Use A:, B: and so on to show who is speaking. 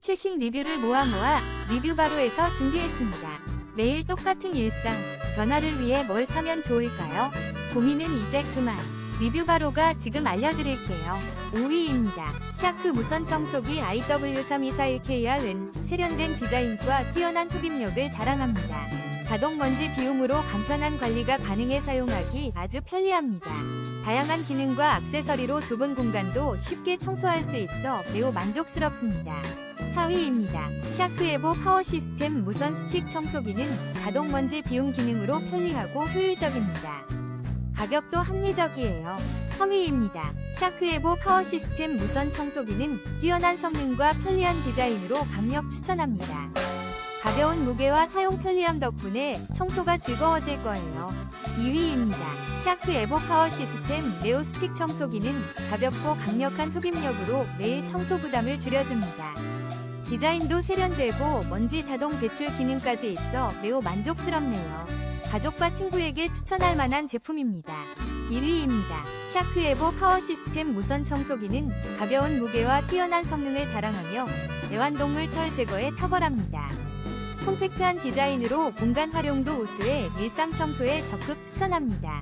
A: 최신 리뷰를 모아 모아 리뷰바로에서 준비했습니다. 매일 똑같은 일상, 변화를 위해 뭘 사면 좋을까요? 고민은 이제 그만. 리뷰바로가 지금 알려드릴게요. 5위입니다. 샤크 무선 청소기 IW3241KR은 세련된 디자인과 뛰어난 흡입력을 자랑합니다. 자동 먼지 비움으로 간편한 관리가 가능해 사용하기 아주 편리합니다. 다양한 기능과 액세서리로 좁은 공간도 쉽게 청소할 수 있어 매우 만족스럽습니다. 4위입니다. 샤크에보 파워 시스템 무선 스틱 청소기는 자동 먼지 비움 기능으로 편리하고 효율적입니다. 가격도 합리적이에요. 3위입니다. 샤크에보 파워 시스템 무선 청소기는 뛰어난 성능과 편리한 디자인으로 강력 추천합니다. 가벼운 무게와 사용 편리함 덕분에 청소가 즐거워질 거예요. 2위입니다. 샤크 에보 파워 시스템 네오 스틱 청소기는 가볍고 강력한 흡입력으로 매일 청소 부담을 줄여줍니다. 디자인도 세련되고 먼지 자동 배출 기능까지 있어 매우 만족스럽네요. 가족과 친구에게 추천할 만한 제품입니다. 1위입니다. 샤크 에보 파워 시스템 무선 청소기는 가벼운 무게와 뛰어난 성능을 자랑하며 애완동물 털 제거에 탁월합니다. 콤팩트한 디자인으로 공간 활용도 우수해 일상 청소에 적극 추천합니다.